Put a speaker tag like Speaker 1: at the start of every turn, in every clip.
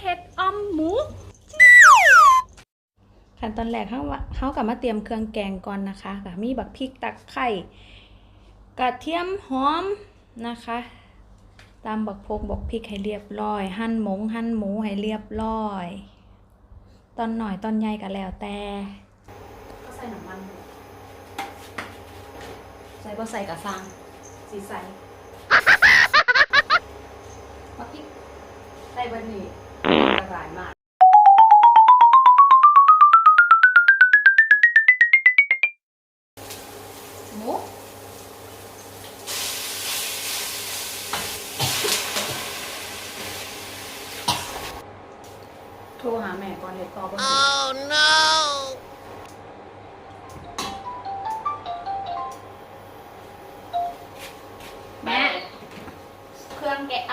Speaker 1: เห็ดออมหมู ขั้นตอนแรกเขาว่าเขากับมาเตรียมเครื่องแกงก่อนนะคะก็มีบักพริกตะไคร้กระเทียมหอมนะคะ ตามบักพกบักพริกให้เรียบร้อย หั่นหมงหั่นหมูให้เรียบร้อย ตอนหน่อยตอนใหญ่ก็แล้วแต่ก็ใส่น้ำมันใส่บ่ใส่กระซังสีใส่บักพริกใส่บันนี้ก รายมากหมูโทรหาแม่ก่อนเดี๋ยวตอบว่า
Speaker 2: Oh no!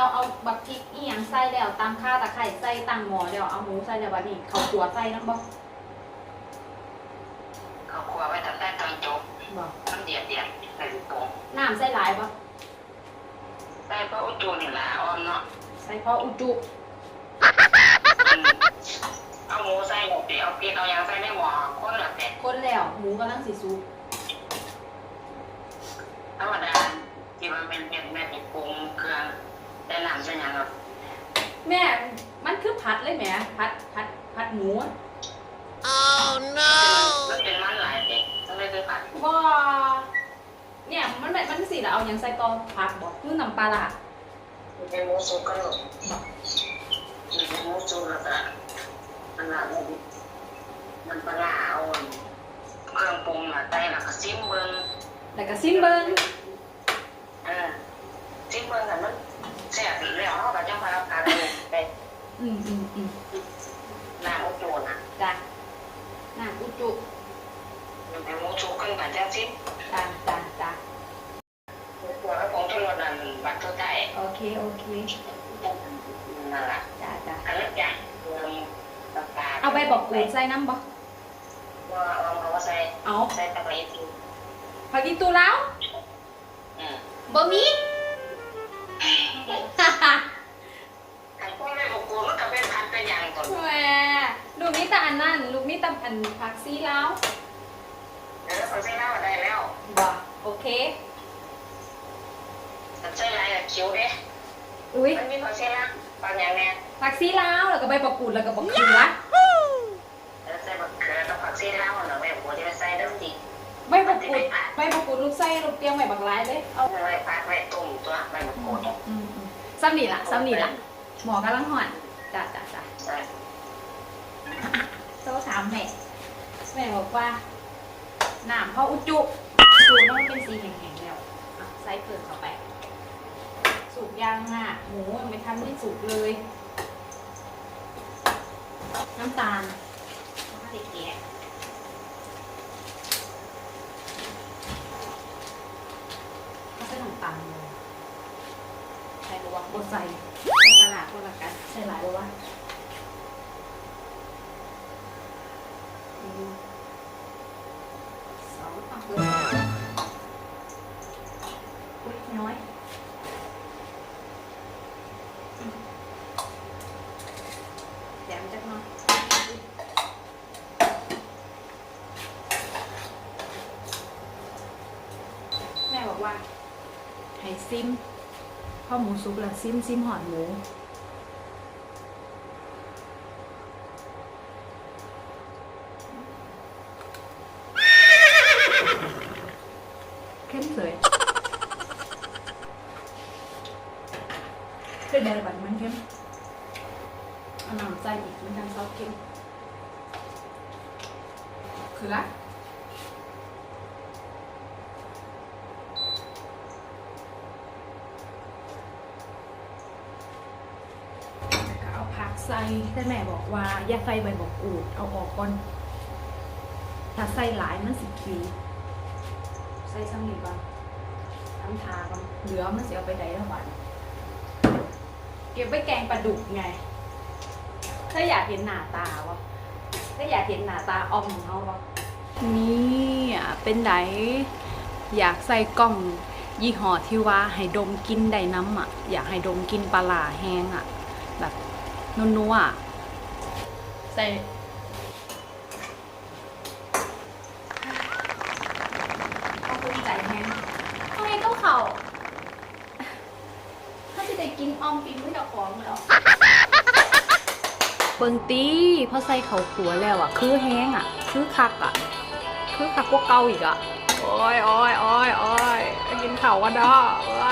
Speaker 1: เอาเอาบักพริกอีหยังใส่แล้วตามข้าวตะไคร้ใส่ตั้งหม้อแล้วเอาหมูใส่แล้วบัดนี้เขาวขัวใส่น้ำบ่
Speaker 3: เขาครัวไว้ตั้งแต่ตอนจบ
Speaker 1: บ่
Speaker 3: มันเดียดเดียดใส่ลูกโป่ง
Speaker 1: น้ำใส่หลายบ่
Speaker 3: ใส่พระอุจูนี่ละอ้อมเนาะ
Speaker 1: ใส่พออุจุ
Speaker 3: อืมเอาหมูใส่หมดดิเอาพริกเอาหยังใส่ในหม้อคนละแต่
Speaker 1: คนแล้วหมูกำลังสิสุก
Speaker 3: ธรรมดาที่มันเป็นเม็ดเม็ดนี่ปรุงเครื่องแต่น้ำใส่หยังหรอก
Speaker 1: แม่มันคือผัดเลย แหมผัดผัดผัดหมูอะ
Speaker 2: Oh
Speaker 3: มัน
Speaker 2: no!
Speaker 3: เป็นมันหลายเด็กต้องได้คือผัด
Speaker 1: บ่เนี่ยมันแบบมันสิแล้วเอาหยังใส่ต่อผัดบ่คือน้ำปลาร้า
Speaker 3: มันเป็นหมูสุกก็หลง
Speaker 1: บ่
Speaker 3: มันเป็นหมูสุกแล้วก็มันละมันปลาร้าเอาเครื่องปรุงมาใส่แล้วก็ซิมเบิ้ง
Speaker 1: แล้วก็ซิมเบิ่ง
Speaker 3: เออซิมเบิ้งกันมันแซ่บอีกแล้วเขาก็จังพาพาไปไป
Speaker 1: อืมอืมอืม
Speaker 3: น้ำอุจูนะ
Speaker 1: จ้ะน้ำอุจุ
Speaker 3: มันเป็นหมูชุกขึ้นกับจังซิ
Speaker 1: จ้ะจ้ะจ้ะ
Speaker 3: ตัวกระพงทุรนันบัตรทุไทย
Speaker 1: โอเคโอเค
Speaker 3: นั่นแหละ
Speaker 1: จ้ะจ้ะ
Speaker 3: อันนั้นจ้ะรวมตาตา
Speaker 1: เอาใบบอกกูดใส่น้ำบ่
Speaker 3: ว่าเอามาใส่
Speaker 1: เอา
Speaker 3: ใส่ตะไคร้ที
Speaker 1: ผักอีตูแล้ว
Speaker 3: อืม
Speaker 1: บ่มี
Speaker 3: นี่
Speaker 1: ตาอันนั่นลูกนี่ตาอันผักซีแล้ว
Speaker 3: เดี๋ยวเขาใส่น้ำมาได้แล้ว
Speaker 1: บ่โอเค
Speaker 3: มันใส่ลายกับคิ้วเด้
Speaker 1: อุ้ย
Speaker 3: มันมีเขาใส่น้ำบางอย่างเนี่ย
Speaker 1: ผักซีแล้วแล้วก็ใบบอกกูดแล้วก็บอกเขือ
Speaker 3: แล้วใส่บักเขือกับผักชีลาวหน่อยแม่บัวที่มันใส่น้ำดี
Speaker 1: ใบบอกกูดใบบอกกูดลูกใส่ลูกเตรียมไว้บักหลายเลยเอา
Speaker 3: เอาไว้พักไว้ตุ่มตัวใบมะกรูด
Speaker 1: อืมอืมซ้ำนี่ล่ะซ้ำนี่ล่ะหมอกำลังห่อนจ้ะจ้ะจ้ะ โซ่ถามแม่ แม่บอกว่าน้ำเขาอุจุดูแล้วมันเป็นสีแข็งๆแล้วอะใส่เกลือเข้าไปสุกยังอะหมูยังไม่ทันได้สุกเลย น้ำตาลน้ำตาลแกะเขาใส่น้ำตาลเลยใส่รวังบดใส่ในตลาดก็ละกันใส่หลายระวัง สองอะเปิดอุ้ยน้อยแมจักหน่อยแม่บอกว่าให้ซิมข้อหมูซุปแล้วซิมซิมหอดหมู เข้มสวย เป็นแดงแบบมันเข้มเอาน้ำใส่อีกมันทำซอสเข้มคือละแล้วก็เอาผักใส่แต่แม่บอกว่าอย่าใส่ใบบอกอูดเอาออกก่อนถ้าใส่หลายมันสิคีใส่ซ้ำนี่ก่อนน้ำทาก่อนเหลือมันเสียไปไหนละวัน เก็บไว้แกงปลาดุกไง ถ้าอยากเห็นหน้าตาวะถ้าอยากเห็นหน้าตาออมของเขาวะนี่อะเป็นไดอยากใส่กล่องยี่ห้อที่ว่าให้ดมกินได้น้ำอะ อยากให้ดมกินปลาหลาแห้งอะ แบบนัวๆอะใส่เอาคุณใจแฮงทำไมต้องเข่าถ้าจะ ได้กินออมปิ้งไม่กับของแล้วเบิงตีพอใส่เขาขัวแล้วอะ คือแห้งอะ คือคักอะ คือคักพวกเกาอีกอะ โอ้ยโอ้ยโอ้ยโอ้ยไปกินข้าวกันเด้อเอ